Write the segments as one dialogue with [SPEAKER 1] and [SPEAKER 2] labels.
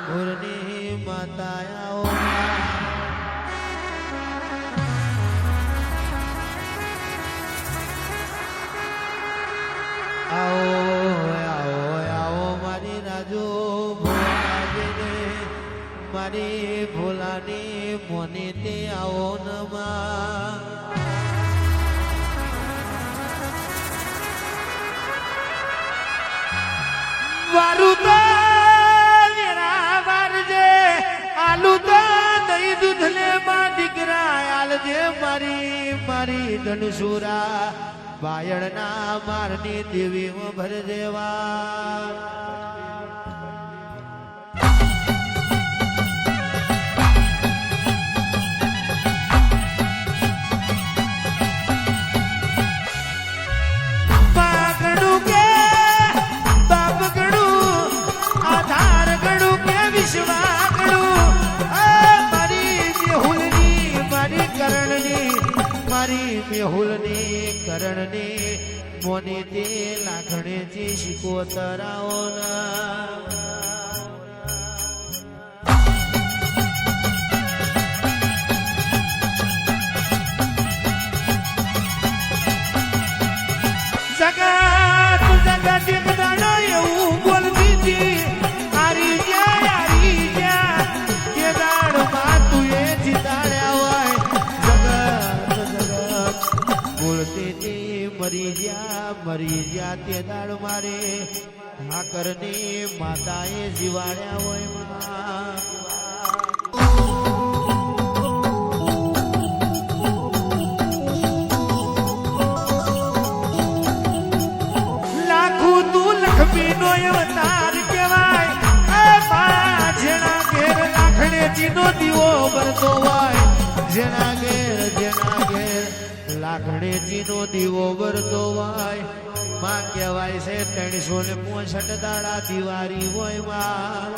[SPEAKER 1] ઘોરની માતાઓ આવો આવો આવો મારી રાજુ ભોલાજીને મારી ભોલાની મને તે આવો નમા Baruta દહીં દૂધલે માં દીકરા આલજે મારી મારી ધનસુરા બાયણના મારની દેવી ભર દેવા. મેહુલની કરણની મોની તે લાખણે જે શીખો જગત મરી ગયા મરી ગયા તે દાડ મારે. ઠાકરને માતાએ જીવાડ્યા હોય દીવો ભરતો હોય. જેના ઘેર ઘેર લાખણેજી નો દીવો બરતો હોય. માં કહેવાય છે ત્રણસો ને પોસઠ દાડા દિવાળી હોયમાં.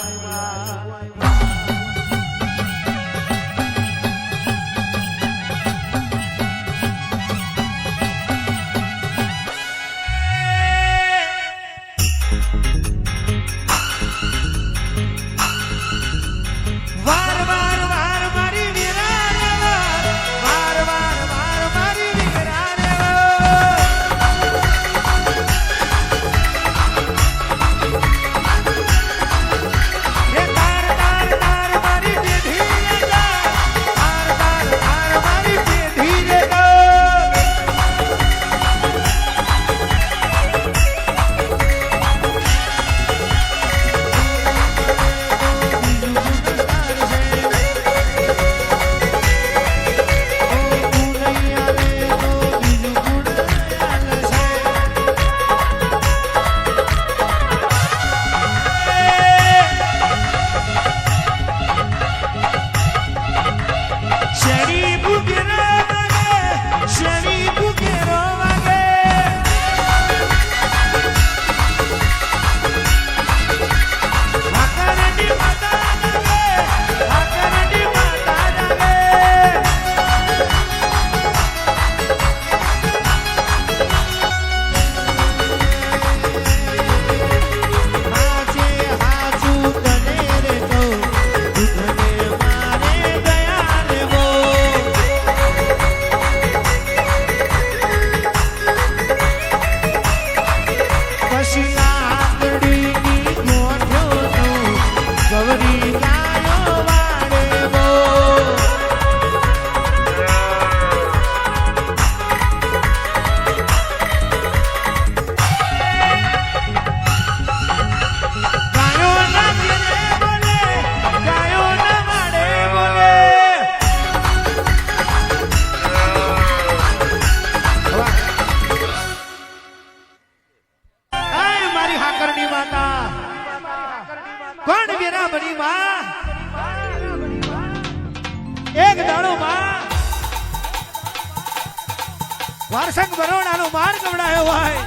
[SPEAKER 1] વારસંગ બરોડાનો માર ગવડાયો હોય.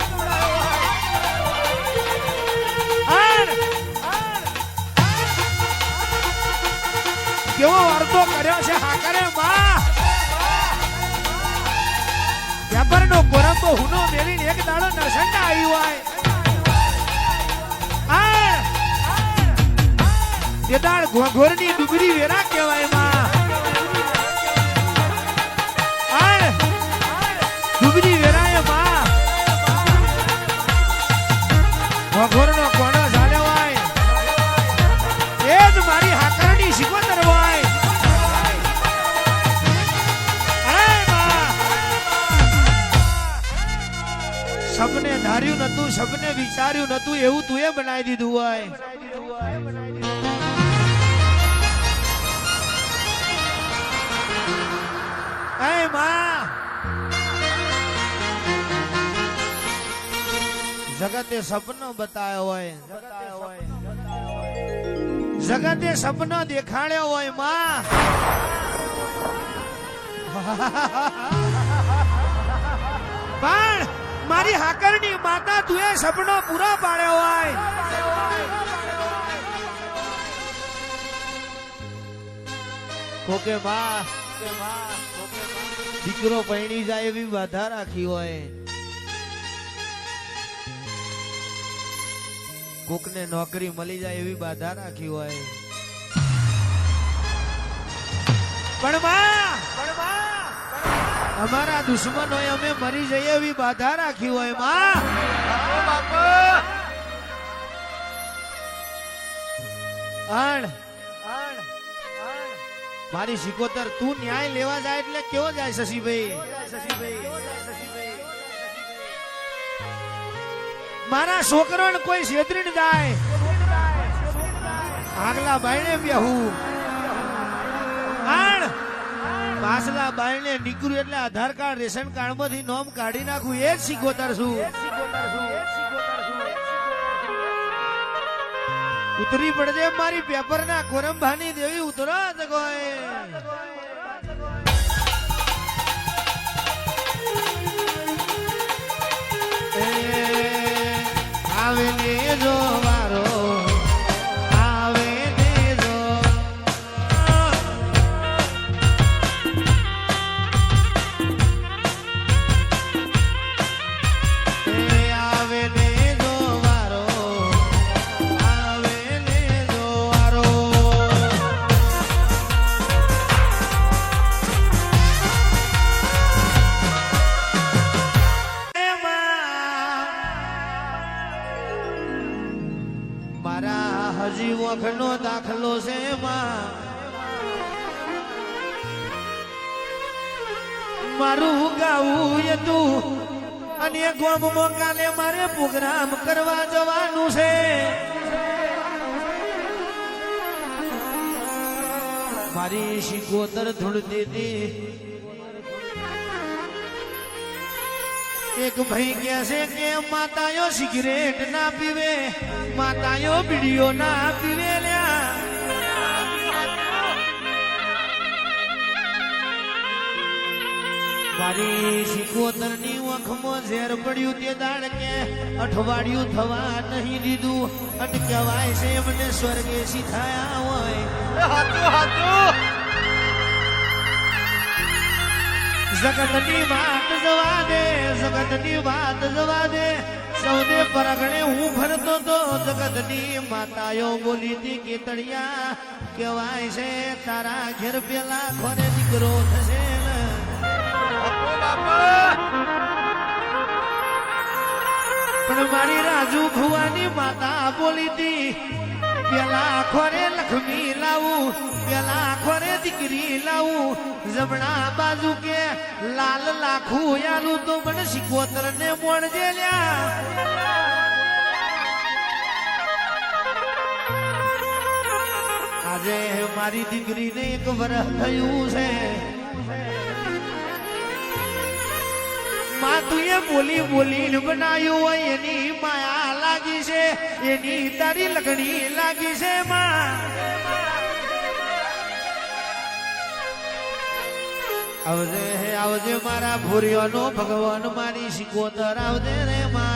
[SPEAKER 1] કેવો વાર્તો કર્યો છે હાકરે માં. વેપારનો કોરંબો હુનો મેલીને એક દાડો નરસંડા આવી હોય. તે ઘોર ઘોઘોરની ડુંગરી વેરા કહેવાયમાં. એ સબને ધાર્યું નતું સબને વિચાર્યું નતું એવું તું એ બનાવી દીધું હોય Hey, man. જગતે સપનો બતાવ્યો હોય. જગતે સપનો દેખાડ્યો હોયમાં. પણ મારી હાકરની માતા તું એ સપનો પૂરો પાડ્યો હોય. કોકે માં, દીકરો પૈણી જાય એવી બાધા રાખી હોય. કોકને નોકરી મળી જાય એવી બાધા રાખી હોય. પણ અમારા દુશ્મનોએ અમે મરી જઈએ એવી બાધા રાખી હોયમાં. અણ મારી શિકોતર તું ન્યાય લેવા જાય એટલે કેવો જાય શશીભાઈ? મારા છોકરોને કોઈ છેતરીને જાય. આગલા બાયણે બેહું. આણ. પાછલા બાયણે નીકળ્યું એટલે આધાર કાર્ડ, રેશન કાર્ડમાંથી નોમ કાઢી નાખું. એ જ શીખોતર છું ઉતરી પડજે મારી પેપર ના કોરંભાની દેવી ઉતરો કોઈ. આવે ને જો વારો મારું ગાવું હતું અને ગોમમાં કાલે મારે પ્રોગ્રામ કરવા જવાનું છે. મારી શિકોતર ધૂળતી હતી એક ભાઈ કે છે કે માતાયો સિગરેટ ના પીવે, માતાયો બીડીઓ ના પીવે મારી શિકોતર ઓખમાં ઝેર પડ્યું તે દાડ કે અઠવાડિયું થવા નહીં દીધું. અને કહેવાય છે એમને સ્વર્ગે થયા હોય. જગતની વાત જવા દે જગતની વાત જવા દે. સૌને પરગણે હું ભરતો તો જગતની માતાઓ બોલી હતી કેતડિયા કહેવાય છે તારા ઘેર પેલા ખોરે દીકરો થશે. પણ મારી રાજુ ભુવાની માતા બોલી હતી પેલા આખોરે લક્ષ્મી લાવું, પેલા આખોરે દીકરી લાવું, જમણા બાજુ કે લાલ લાખું યાલું તો મને શીખોતર ને મોડજે લ્યા. આજે મારી દીકરીને એક વરસ થયું છે. તું બોલી બોલીને બનાવ્યું હોય એની માયા લાગી છે. એની તારી લગણી લાગી છે માં. આવજે હે, આવજે મારા ભૂરિયોનો ભગવાન મારી શિકોતર. આવજે રે માં.